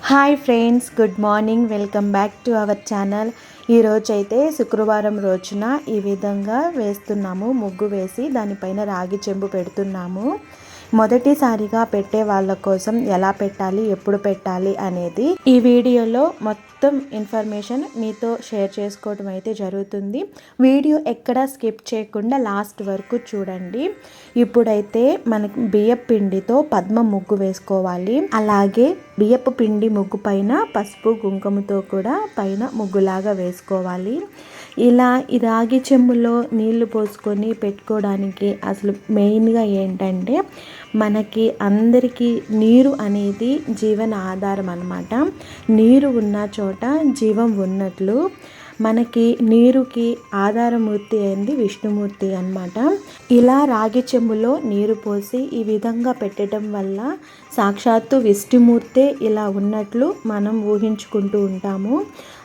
Hi friends good morning. Welcome back to our channel. ఈరోజు అయితే శుక్రవారం రోజున ఈ విధంగా వేస్తున్నాము. ముగ్గు వేసి దానిపైన రాగి చెంబు పెడుతున్నాము. మొదటిసారిగా పెట్టే వాళ్ళ కోసం ఎలా పెట్టాలి ఎప్పుడు పెట్టాలి అనేది ఈ వీడియోలో మొత్తం ఇన్ఫర్మేషన్ మీతో షేర్ చేసుకోవడం అయితే జరుగుతుంది. వీడియో ఎక్కడ స్కిప్ చేయకుండా లాస్ట్ వరకు చూడండి. ఇప్పుడైతే మనకి బియ్యపు పిండితో పద్మ ముగ్గు వేసుకోవాలి. అలాగే బియ్యపు పిండి ముగ్గు పైన పసుపు కుంకుమతో కూడా పైన ముగ్గులాగా వేసుకోవాలి. ఇలా ఈ రాగి చెంబులో నీళ్ళు పోసుకొని పెట్టుకోవడానికి అసలు మెయిన్గా ఏంటంటే మనకి అందరికీ నీరు అనేది జీవన ఆధారం అనమాట నీరు ఉన్న చోట జీవం ఉన్నట్లు మనకి నీరుకి ఆధారమూర్తి అయింది విష్ణుమూర్తి అనమాట ఇలా రాగి చెంబులో నీరు పోసి ఈ విధంగా పెట్టడం వల్ల సాక్షాత్తు విష్ణుమూర్తే ఇలా ఉన్నట్లు మనం ఊహించుకుంటూ ఉంటాము.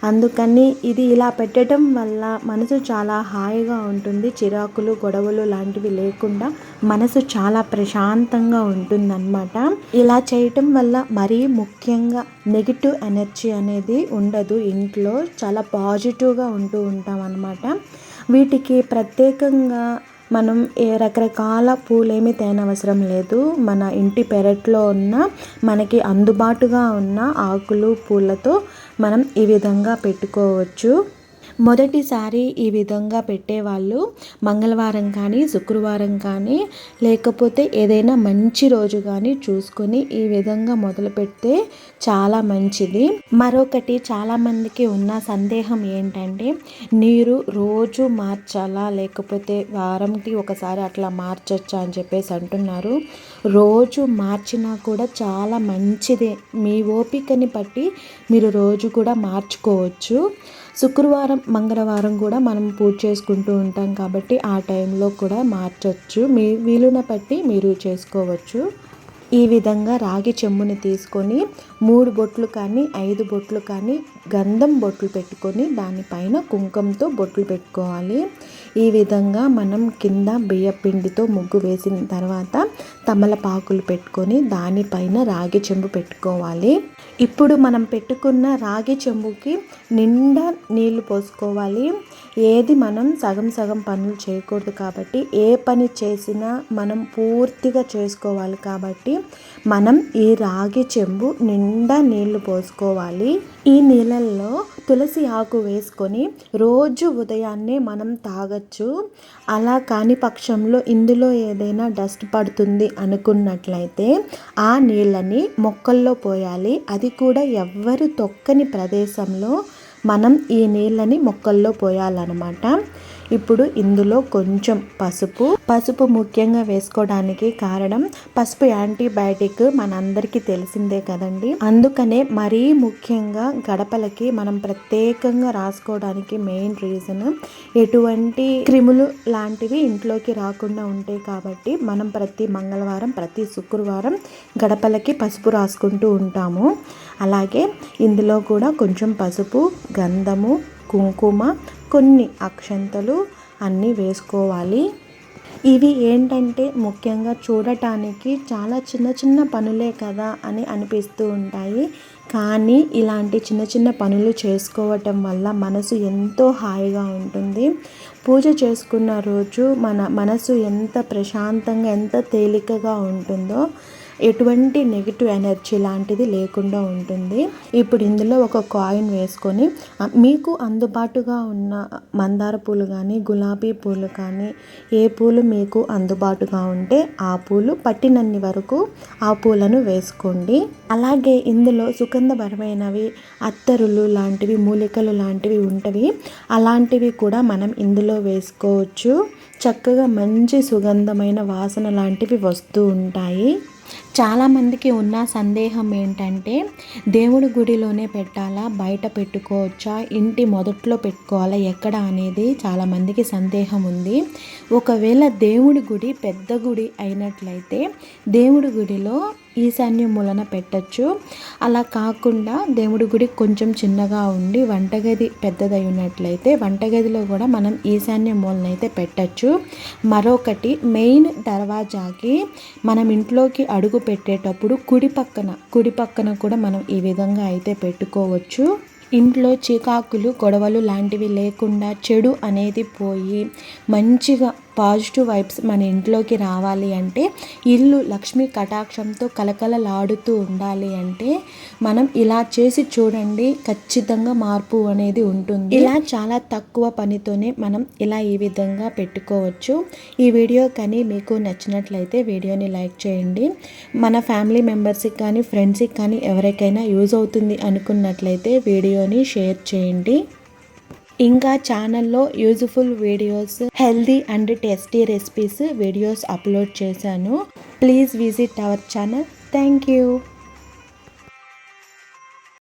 అందుకని ఇది ఇలా పెట్టడం వల్ల మనసు చాలా హాయిగా ఉంటుంది. చిరాకులు గొడవలు లాంటివి లేకుండా మనసు చాలా ప్రశాంతంగా ఉంటుందన్నమాట. ఇలా చేయటం వల్ల మరీ ముఖ్యంగా నెగిటివ్ ఎనర్జీ అనేది ఉండదు. ఇంట్లో చాలా పాజిటివ్గా ఉంటూ ఉంటాం అన్నమాట వీటికి ప్రత్యేకంగా మనం ఏ రకరకాల పూలేమి తేనవసరం లేదు. మన ఇంటి పెరట్లో ఉన్న మనకి అందుబాటుగా ఉన్న ఆకులు పూలతో మనం ఈ విధంగా పెట్టుకోవచ్చు. మొదటిసారి ఈ విధంగా పెట్టేవాళ్ళు మంగళవారం కానీ శుక్రవారం కానీ లేకపోతే ఏదైనా మంచి రోజు కానీ చూసుకొని ఈ విధంగా మొదలు పెడితే చాలా మంచిది. మరొకటి చాలామందికి ఉన్న సందేహం ఏంటంటే నీరు రోజు మార్చాలా? లేకపోతే వారంకి ఒకసారి అట్లా మార్చొచ్చా అని చెప్పేసి అంటున్నారు. రోజు మార్చినా కూడా చాలా మంచిదే. మీ ఓపికని బట్టి మీరు రోజు కూడా మార్చుకోవచ్చు. శుక్రవారం మంగళవారం కూడా మనం పూజ చేసుకుంటూ ఉంటాం కాబట్టి ఆ టైంలో కూడా మార్చవచ్చు మీ వీలున బట్టి మీరు చేసుకోవచ్చు. ఈ విధంగా రాగి చెమ్ముని తీసుకొని మూడు బొట్లు కానీ ఐదు బొట్లు కానీ గంధం బొట్లు పెట్టుకొని దానిపైన కుంకుమతో బొట్లు పెట్టుకోవాలి. ఈ విధంగా మనం కింద బియ్యపిండితో ముగ్గు వేసిన తర్వాత తమలపాకులు పెట్టుకొని దానిపైన రాగి చెంబు పెట్టుకోవాలి. ఇప్పుడు మనం పెట్టుకున్న రాగి చెంబుకి నిండా నీళ్ళు పోసుకోవాలి. ఏది మనం సగం సగం పనులు చేయకూడదు కాబట్టి ఏ పని చేసినా మనం పూర్తిగా చేసుకోవాలి కాబట్టి మనం ఈ రాగి చెంబు నిండా నీళ్ళు పోసుకోవాలి. ఈ నీళ్ళల్లో తులసి ఆకు వేసుకొని రోజు ఉదయాన్నే మనం తాగొచ్చు. అలా కాని పక్షంలో ఇందులో ఏదైనా డస్ట్ పడుతుంది అనుకున్నట్లయితే ఆ నీళ్ళని మొక్కల్లో పోయాలి. అది కూడా ఎవ్వరు తొక్కని ప్రదేశంలో మనం ఈ నీళ్ళని మొక్కల్లో పోయాలన్నమాట. ఇప్పుడు ఇందులో కొంచెం పసుపు. పసుపు ముఖ్యంగా వేసుకోవడానికి కారణం పసుపు యాంటీబయాటిక్ మనందరికీ తెలిసిందే కదండి. అందుకనే మరీ ముఖ్యంగా గడపలకి మనం ప్రత్యేకంగా రాసుకోవడానికి మెయిన్ రీజన్ ఎటువంటి క్రిములు లాంటివి ఇంట్లోకి రాకుండా ఉంటాయి కాబట్టి మనం ప్రతి మంగళవారం ప్రతి శుక్రవారం గడపలకి పసుపు రాసుకుంటూ ఉంటాము. అలాగే ఇందులో కూడా కొంచెం పసుపు గంధము కుంకుమ కొన్ని అక్షంతలు అన్నీ వేసుకోవాలి. ఇవి ఏంటంటే ముఖ్యంగా చూడటానికి చాలా చిన్న చిన్న పనులే కదా అని అనిపిస్తూ ఉంటాయి. కానీ ఇలాంటి చిన్న చిన్న పనులు చేసుకోవటం వల్ల మనసు ఎంతో హాయిగా ఉంటుంది. పూజ చేసుకున్న రోజు మన మనసు ఎంత ప్రశాంతంగా ఎంత తేలికగా ఉంటుందో ఎటువంటి నెగిటివ్ ఎనర్జీ లాంటిది లేకుండా ఉంటుంది. ఇప్పుడు ఇందులో ఒక కాయిన్ వేసుకొని మీకు అందుబాటుగా ఉన్న మందార పూలు కానీ గులాబీ పూలు కానీ ఏ పూలు మీకు అందుబాటుగా ఉంటే ఆ పూలు పట్టినన్ని వరకు ఆ పూలను వేసుకోండి. అలాగే ఇందులో సుగంధపరమైనవి అత్తరులు లాంటివి మూలికలు లాంటివి ఉంటవి. అలాంటివి కూడా మనం ఇందులో వేసుకోవచ్చు. చక్కగా మంచి సుగంధమైన వాసన లాంటివి వస్తూ ఉంటాయి. చాలామందికి ఉన్న సందేహం ఏంటంటే దేవుడి గుడిలోనే పెట్టాలా? బయట పెట్టుకోవచ్చా? ఇంటి మొదట్లో పెట్టుకోవాలా? ఎక్కడ అనేది చాలామందికి సందేహం ఉంది. ఒకవేళ దేవుడి గుడి పెద్ద గుడి అయినట్లయితే దేవుడి గుడిలో ఈశాన్య మూలన పెట్టచ్చు. అలా కాకుండా దేవుడి గుడి కొంచెం చిన్నగా ఉండి వంటగది పెద్దదై ఉన్నట్లయితే వంటగదిలో కూడా మనం ఈశాన్య మూలనైతే పెట్టచ్చు. మరొకటి మెయిన్ దర్వాజాకి మనం ఇంట్లోకి అడుగు పెట్టేటప్పుడు కుడి పక్కన కుడి పక్కన కూడా మనం ఈ విధంగా అయితే పెట్టుకోవచ్చు. ఇంట్లో చికాకులు గొడవలు లాంటివి లేకుండా చెడు అనేది పోయి మంచిగా పాజిటివ్ వైబ్స్ మన ఇంట్లోకి రావాలి అంటే ఇల్లు లక్ష్మీ కటాక్షంతో కలకలలాడుతూ ఉండాలి అంటే మనం ఇలా చేసి చూడండి ఖచ్చితంగా మార్పు అనేది ఉంటుంది. ఇలా చాలా తక్కువ పనితోనే మనం ఇలా ఈ విధంగా పెట్టుకోవచ్చు. ఈ వీడియో కానీ మీకు నచ్చినట్లయితే వీడియోని లైక్ చేయండి. మన ఫ్యామిలీ మెంబర్స్కి కానీ ఫ్రెండ్స్కి కానీ ఎవరికైనా యూజ్ అవుతుంది అనుకున్నట్లయితే వీడియోని షేర్ చేయండి. ఇంకా ఛానల్లో useful videos healthy and tasty recipes videos upload చేశాను. Please visit our channel. Thank you